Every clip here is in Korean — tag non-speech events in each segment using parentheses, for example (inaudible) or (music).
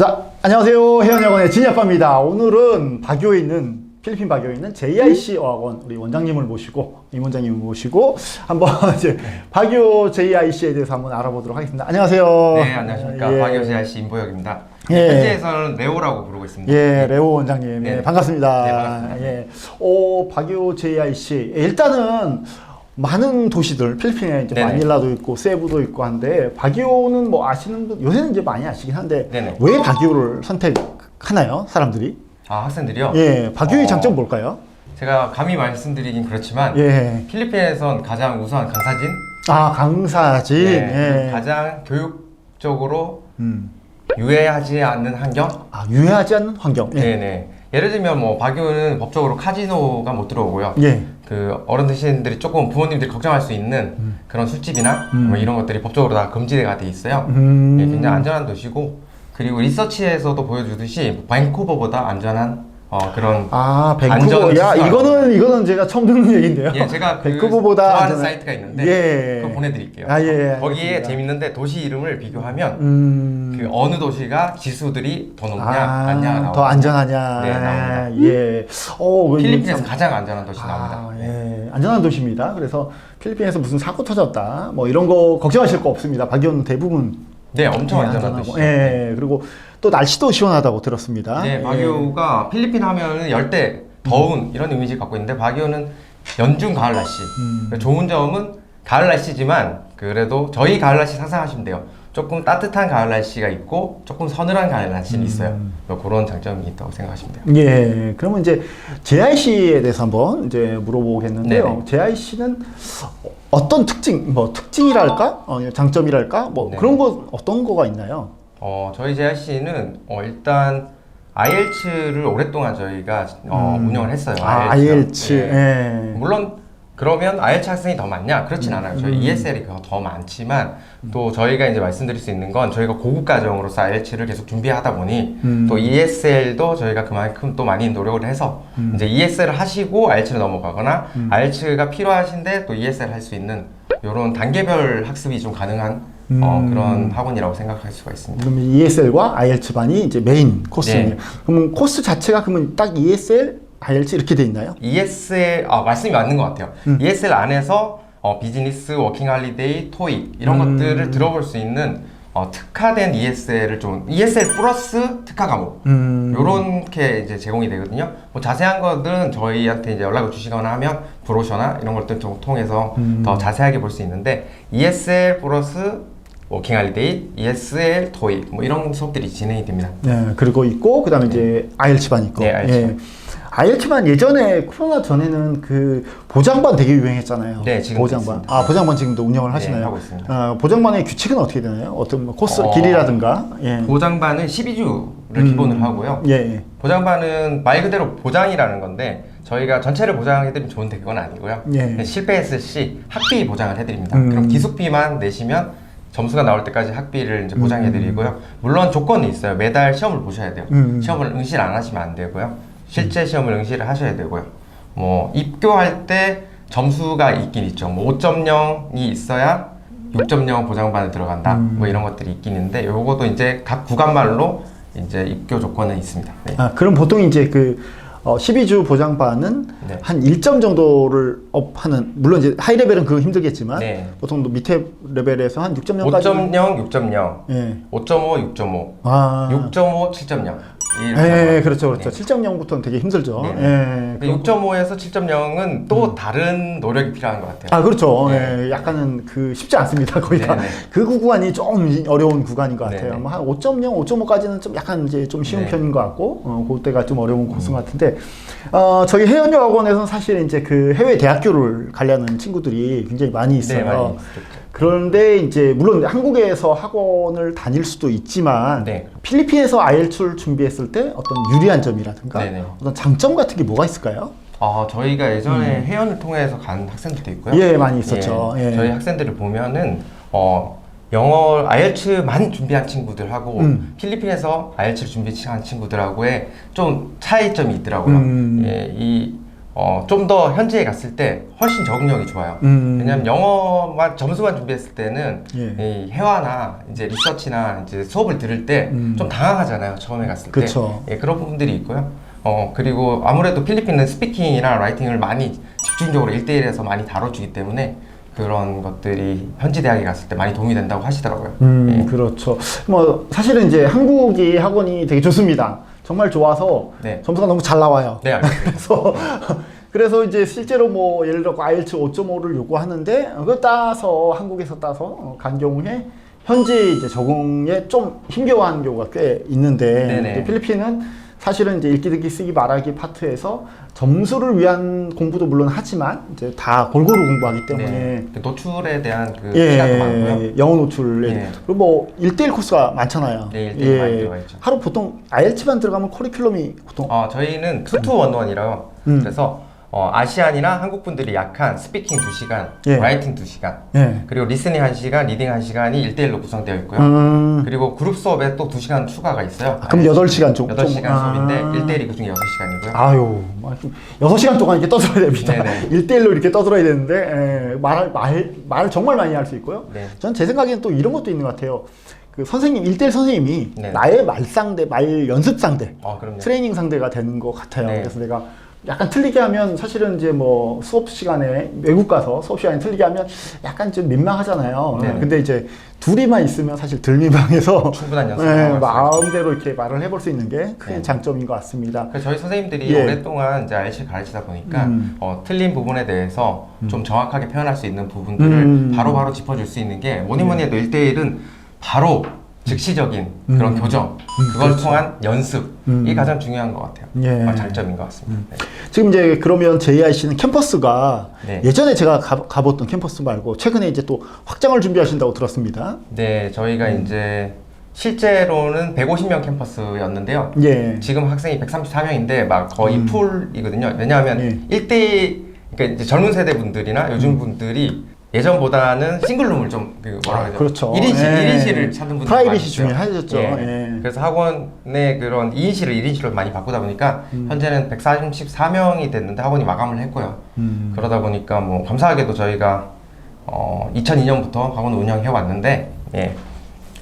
자, 안녕하세요. 해연여관의 진야빠입니다. 오늘은 바교에 있는 필리핀 바교에 있는 JIC 어학원 우리 원장님을 모시고 임 원장님을 모시고 한번 (laughs) 이제 바교 JIC에 대해서 한번 알아보도록 하겠습니다. 안녕하세요. 네, 안녕하십니까. 예. 박여세 아씨 임보혁입니다. 예. 현지에서는 레오라고 부르고 있습니다. 예, 레오 원장님. 네. 예, 반갑습니다. 네, 반갑습니다. 예. 오, 바교 JIC. 예, 일단은 많은 도시들, 필리핀에 이제 네네. 마닐라도 있고 세부도 있고 한데 바기오는 뭐 아시는 분 요새는 이제 많이 아시긴 한데 네네. 왜 바기오를 선택하나요, 사람들이? 아, 학생들이요? 예, 바기오의 어, 장점 뭘까요? 제가 감히 말씀드리긴 그렇지만 예. 필리핀에선 가장 우수한 강사진, 아, 강사진. 네, 예. 가장 교육적으로 음. 유해하지 않는 환경. 아, 유해하지 않는 환경. 예. 네, 네. 예를 들면 뭐 박유는 법적으로 카지노가 못 들어오고요. 예. 그 어른들이 조금 부모님들이 걱정할 수 있는 그런 술집이나 뭐 이런 것들이 법적으로 다 금지가 돼 있어요. 음. 예, 굉장히 안전한 도시고 그리고 리서치에서도 보여주듯이 밴쿠버보다 안전한 어, 그런 아, 밴쿠버. 야, 이거는 이거는 제가 처음 듣는 얘기인데요. 예, 제가 그 밴쿠버보다 좋아하는 안전한- 사이트가 있는데 예. 그거 보내드릴게요. 아, 예, 거기에 알겠습니다. 재밌는데 도시 이름을 비교하면 음. 그 어느 도시가 지수들이 더 높냐 아, 나오고 더 안전하냐. 네, 나옵니다. 예. 어, 그 필리핀에서 참- 가장 안전한 도시 나옵니다. 아, 예. 안전한 도시입니다. 그래서 필리핀에서 무슨 사고 터졌다. 뭐 이런 거 걱정하실 거 없습니다. 박이온 대부분 네, 엄청 예, 안전한 안전하고. 도시죠. 예. 그리고 또 날씨도 시원하다고 들었습니다. 네, 예. 바기오가 필리핀 하면은 열대 더운 이런 이미지 갖고 있는데 바기오는 연중 가을 날씨. 음. 좋은 점은 가을 날씨지만 그래도 저희 가을 날씨 상상하시면 돼요. 조금 따뜻한 가을 날씨가 있고 조금 서늘한 가을 날씨는 있어요. 뭐 그런 장점이 있다고 생각하시면 돼요. 예, 그러면 이제 JIC에 대해서 한번 이제 물어보겠는데요. 네네. JIC는 어떤 특징, 뭐 특징이랄까, 어, 장점이랄까, 뭐 네. 그런 거 어떤 거가 있나요? 어, 저희 JRC는 어, 일단 IELTS를 오랫동안 저희가 어, 음. 운영을 했어요. 아, IELTS. 예. 예. 물론 그러면 IELTS 학생이 더 많냐? 그렇진 음, 않아요. 저희 음. ESL이 더 많지만 또 저희가 이제 말씀드릴 수 있는 건 저희가 고급 과정으로서 IELTS를 계속 준비하다 보니 음. 또 ESL도 저희가 그만큼 또 많이 노력을 해서 음. 이제 ESL을 하시고 IELTS를 넘어가거나 음. IELTS가 필요하신데 또 ESL 할 수 있는 이런 단계별 학습이 좀 가능한 어, 음. 그런 학원이라고 생각할 수가 있습니다. 그러면 ESL과 IELTS 반이 이제 메인 코스네요. 네. 그러면 코스 자체가 그러면 딱 ESL, IELTS 이렇게 돼 있나요? ESL 아 말씀이 맞는 것 같아요. 음. ESL 안에서 어, 비즈니스, 워킹 할리데이, 토익 이런 음. 것들을 들어볼 수 있는 어, 특화된 ESL을 좀 ESL 플러스 특화 과목 음. 요렇게 이제 제공이 되거든요. 뭐 자세한 것들은 저희한테 이제 연락을 주시거나 하면 브로셔나 이런 것들 좀 통해서 음. 더 자세하게 볼 수 있는데 ESL 플러스 워킹 할리데이, ESL 토익 뭐 이런 수업들이 진행이 됩니다. 네, 그리고 있고 그다음에 이제 IELTS 반 있고. 네, IELTS 반. IELTS 반 예전에 코로나 전에는 그 보장반 되게 유행했잖아요. 네, 지금도 보장반. 있습니다. 아, 보장반 지금도 운영을 네, 하시나요? 하고 있습니다. 어, 보장반의 규칙은 어떻게 되나요? 어떤 뭐 코스 어, 길이라든가. 예. 보장반은 12주를 음. 기본으로 하고요. 예. 예. 보장반은 말 그대로 보장이라는 건데 저희가 전체를 보장해드리면 좋은데 그건 아니고요. 예. 실패했을 시 학비 보장을 해드립니다. 음. 그럼 기숙비만 내시면 점수가 나올 때까지 학비를 이제 보장해드리고요. 물론 조건이 있어요. 매달 시험을 보셔야 돼요. 음. 시험을 응시를 안 하시면 안 되고요. 실제 시험을 응시를 하셔야 되고요. 뭐 입교할 때 점수가 있긴 있죠. 뭐 5.0이 있어야 6.0 보장반에 들어간다. 음. 뭐 이런 것들이 있긴 있는데 요것도 이제 각 구간말로 이제 입교 조건은 있습니다. 네. 아, 그럼 보통 이제 그 어, 12주 보장반은 네. 한 1점 정도를 업하는 물론 이제 하이 레벨은 그거 힘들겠지만 네. 보통 또 밑에 레벨에서 한 6.0까지 5.0, 6.0, 예. 5.5, 6.5, 아. 6.5, 7.0. 예, 그렇죠, 그렇죠. 7.0부터는 되게 힘들죠. 네. 예. 6.5에서 7.0은 또 다른 노력이 필요한 것 같아요. 아, 그렇죠. 네. 예, 약간은 그 쉽지 않습니다. 거기가. 네네. 그 구간이 좀 어려운 구간인 것 같아요. 네 네. 뭐 한 5.0, 5.5까지는 좀 약간 이제 좀 쉬운 네. 편인 것 같고, 어, 그때가 좀 어려운 코스 같은데, 어, 저희 해연여 학원에서는 사실 이제 그 해외 대학교를 가려는 친구들이 굉장히 많이 있어요. 네, 많이. 그런데 이제 물론 한국에서 학원을 다닐 수도 있지만 네. 필리핀에서 IELTS를 준비했을 때 어떤 유리한 점이라든가 네네. 어떤 장점 같은 게 뭐가 있을까요? 아, 저희가 예전에 회원을 통해서 간 학생들도 있고요. 음. 예, 많이 있었죠. 예. 저희 학생들을 보면은 어, 영어 IELTS만 준비한 친구들하고 음. 필리핀에서 IELTS를 준비한 친구들하고의 좀 차이점이 있더라고요. 음. 예, 이 어, 좀 더 현지에 갔을 때 훨씬 적응력이 좋아요. 음. 왜냐면 영어만 점수만 준비했을 때는 예. 이 회화나 이제 리서치나 이제 수업을 들을 때 음. 좀 당황하잖아요. 처음에 갔을 때. 그쵸. 예, 그런 부분들이 있고요. 어, 그리고 아무래도 필리핀은 스피킹이나 라이팅을 많이 집중적으로 1대1에서 많이 다뤄주기 때문에 그런 것들이 현지 대학에 갔을 때 많이 도움이 된다고 하시더라고요. 음, 예. 그렇죠. 뭐 사실은 이제 한국이 학원이 되게 좋습니다. 정말 좋아서 네. 점수가 너무 잘 나와요. 네, 알겠습니다. (laughs) 그래서 (laughs) 그래서 이제 실제로 뭐 예를 들어 IELTS 5.5를 요구하는데 그걸 따서 한국에서 따서 어, 간 경우에 현지 이제 적응에 좀 힘겨워하는 경우가 꽤 있는데 네네. 이제 필리핀은 사실은 이제 읽기 듣기 쓰기 말하기 파트에서 점수를 위한 공부도 물론 하지만 이제 다 골고루 공부하기 때문에 네. 그 노출에 대한 그 시간도 많고요. 예, 영어 노출에 예. 그리고 뭐 1대1 코스가 많잖아요. 네, 1대1 많이 들어가 있죠. 하루 보통 IELTS만 들어가면 커리큘럼이 보통 어, 저희는 투투원원이라요. 음. 그래서 어, 아시안이나 한국 분들이 약한 스피킹 2시간, 예. 라이팅 2시간, 예. 그리고 리스닝 1시간, 리딩 1시간이 1대1로 구성되어 있고요. 음, 그리고 그룹 수업에 또 2시간 추가가 있어요. 아, 그럼 8시간 좀 8시간 좀- 수업인데 아. 1대1이 그중에 6시간이고요. 아유, 막 6시간 동안 이렇게 떠들어야 됩니다. (laughs) 네네. 1대1로 이렇게 떠들어야 되는데, 예, 말을, 말, 말을 정말 많이 할 수 있고요. 네. 전제 생각에는 또 이런 것도 있는 것 같아요. 그 선생님, 1대1 선생님이 네. 나의 말 상대, 말 연습 상대, 어. 트레이닝 상대가 되는 것 같아요. 네. 그래서 내가 약간 틀리게 하면 사실은 이제 뭐 수업 시간에 외국 가서 수업 시간에 틀리게 하면 약간 좀 민망하잖아요. 네. 근데 이제 둘이만 있으면 사실 덜 민망해서 충분한 연습을 네, 마음대로 이렇게 말을 해볼 수 있는 게큰 네. 장점인 것 같습니다. 저희 선생님들이 예. 오랫동안 이제 IELTS 가르치다 보니까 음. 어, 틀린 부분에 대해서 좀 정확하게 표현할 수 있는 부분들을 음. 바로바로 짚어줄 수 있는 게 뭐니 뭐니 해도 1대1은 바로 즉시적인 그런 음. 교정, 그걸 통한 연습이 음. 가장 중요한 것 같아요. 예. 어, 장점인 것 같습니다. 네. 지금 이제 그러면 JIC는 캠퍼스가 네. 예전에 제가 가, 가 봤던 캠퍼스 말고 최근에 이제 또 확장을 준비하신다고 들었습니다. 네, 저희가 음. 이제 실제로는 150명 캠퍼스였는데요. 예. 지금 학생이 134명인데 막 거의 음. 풀이거든요. 왜냐하면 예. 1대 그러니까 이제 젊은 세대 분들이나 요즘 분들이 예전보다는 싱글룸을 좀 그 뭐라 아, 그러죠? 그렇죠. 1인실, 예. 1인실을 찾는 분들이 프라이빗이. 중요하셨죠. 예. 그래서 학원의 그런 2인실을 1인실로 많이 바꾸다 보니까 음. 현재는 134명이 됐는데 학원이 마감을 했고요. 음. 그러다 보니까 뭐 감사하게도 저희가 어, 2002년부터 학원을 운영해 왔는데 예.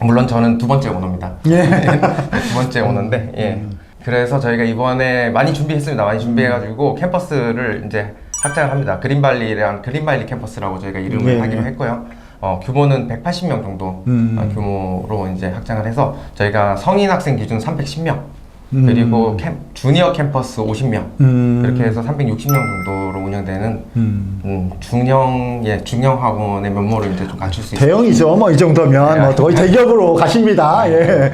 물론 저는 두 번째 오너입니다. 예. (laughs) 두 번째 오너인데 예. 그래서 저희가 이번에 많이 준비했습니다. 많이 준비해가지고 캠퍼스를 이제 확장을 합니다. 그린발리랑 그린발리 캠퍼스라고 저희가 이름을 예. 하기로 했고요. 어, 규모는 180명 정도 음. 어, 규모로 이제 확장을 해서 저희가 성인 학생 기준 310명 음. 그리고 캠, 주니어 캠퍼스 50명 음. 그렇게 해서 360명 정도로 운영되는 음. 음, 중형 예 중형 학원의 면모를 이제 좀 갖출 수 있어요. 대형이죠. 뭐 이 정도면 네. 뭐 거의 대기업으로 (laughs) 가십니다. 예.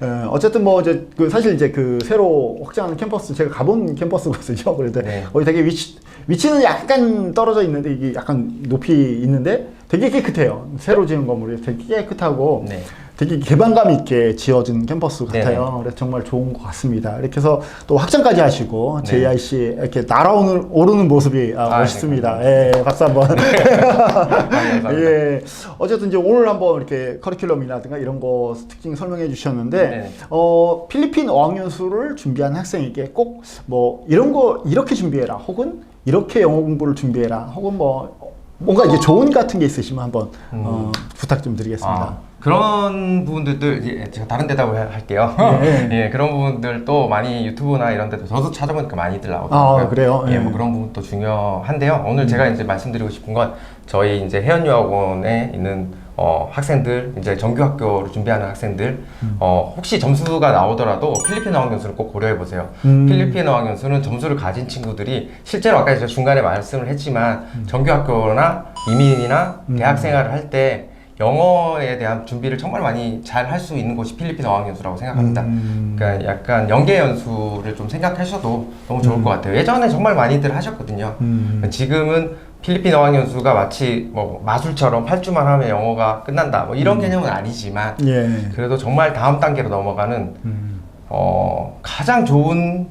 어, 어쨌든 뭐 이제 그 사실 이제 그 새로 확장하는 캠퍼스 제가 가본 캠퍼스거든요. (laughs) 그런데 네. 거기 되게 위치 위치는 약간 떨어져 있는데 이게 약간 높이 있는데 되게 깨끗해요. 새로 지은 건물이 되게 깨끗하고 네. 되게 개방감 있게 지어진 캠퍼스. 같아요. 그래서 정말 좋은 것 같습니다. 이렇게 해서 또 확장까지 하시고 네. JIC 이렇게 날아오는 오르는 모습이 아, 아, 멋있습니다. 예, 박수 한번. (laughs) 감사합니다. 예. 어쨌든 이제 오늘 한번 이렇게 커리큘럼이라든가 이런 거 특징 설명해 주셨는데, 네. 어, 필리핀 어학연수를 준비하는 학생에게 꼭 뭐 이런 거 이렇게 준비해라. 혹은 이렇게 영어 공부를 준비해라. 혹은 뭐 뭔가 이제 조언 같은 게 있으시면 한번 어, 부탁 좀 드리겠습니다. 아, 그런 부분들도 예, 제가 다른 대답을 해- 할게요. 네. (laughs) 예, 그런 부분들도 많이 유튜브나 이런 데도 저도 찾아보니까 많이들 나오더라고요. 아, 그래요? 예, 예. 뭐 그런 부분도 중요한데요. 오늘 제가 이제 말씀드리고 싶은 건 저희 이제 해연유학원에 있는 어, 학생들, 이제 정규학교를 준비하는 학생들, 음. 어, 혹시 점수가 나오더라도 필리핀 어 학연수를 꼭 고려해 보세요. 음. 필리핀 어 학연수는 점수를 가진 친구들이 실제로 아까 제가 중간에 말씀을 했지만 정규학교나 이민이나 음. 대학 생활을 할때 영어에 대한 준비를 정말 많이 잘 할 수 있는 곳이 필리핀 어학연수라고 생각합니다. 음. 그러니까 약간 연계 연수를 좀 생각하셔도 너무 좋을 것 같아요. 예전에 정말 많이들 하셨거든요. 음. 지금은 필리핀 어학연수가 마치 뭐 마술처럼 8주만 하면 영어가 끝난다. 뭐 음. 이런 개념은 아니지만 예. 그래도 정말 다음 단계로 넘어가는 음. 어, 가장 좋은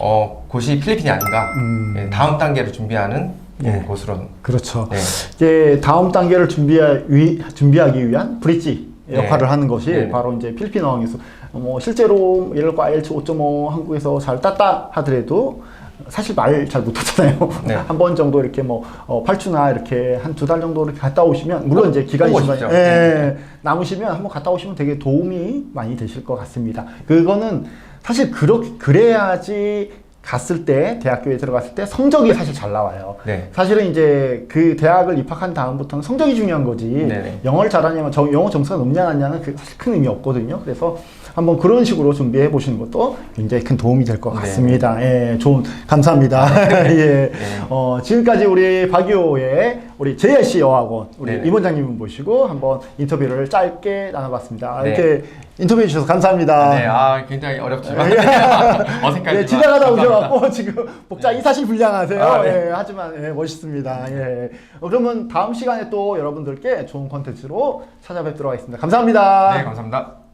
어, 곳이 필리핀이 아닌가. 음. 예, 다음 단계를 준비하는 예. 음, 곳으로. 그렇죠. 네. 이제 다음 단계를 준비하, 위, 준비하기 위한 브릿지 네. 역할을 하는 것이 네. 바로 이제 필리핀 어학연수. 뭐 실제로 예를 들어 IELTS 5.5 한국에서 잘 땄다 하더라도 사실 말 잘 못하잖아요. 네. (laughs) 한번 정도 이렇게 뭐 어, 8주나 이렇게 한 두 달 정도 이렇게 갔다 오시면 물론 이제 기간이 꼭 중간에 오십시오. 예, 남으시면 한번 갔다 오시면 되게 도움이 많이 되실 것 같습니다. 그거는 사실 그렇게 그래야지 갔을 때 대학교에 들어갔을 때 성적이 사실 잘 나와요. 네. 사실은 이제 그 대학을 입학한 다음부터는 성적이 중요한 거지. 네네. 영어를 잘하냐면 저 영어 점수가 높냐 낮냐는 그 사실 큰 의미 없거든요. 그래서 한번 그런 식으로 준비해 보시는 것도 굉장히 큰 도움이 될것 네. 같습니다. 예, 좋은 감사합니다. (laughs) 예. 네. 어, 지금까지 우리 박유호의 우리 JRC 여학원 우리 네네. 임 원장님을 모시고 한번 인터뷰를 짧게 나눠봤습니다. 네. 이렇게 인터뷰해 주셔서 감사합니다. 네, 아 굉장히 어렵지만 (laughs) 어색하지만 예, 지나가다. 오셔갖고 지금 복장이 사실 불량하세요. 아, 네. 예, 하지만 예, 멋있습니다. 예. 어, 그러면 다음 시간에 또 여러분들께 좋은 컨텐츠로 찾아뵙도록 하겠습니다. 감사합니다. 네, 감사합니다.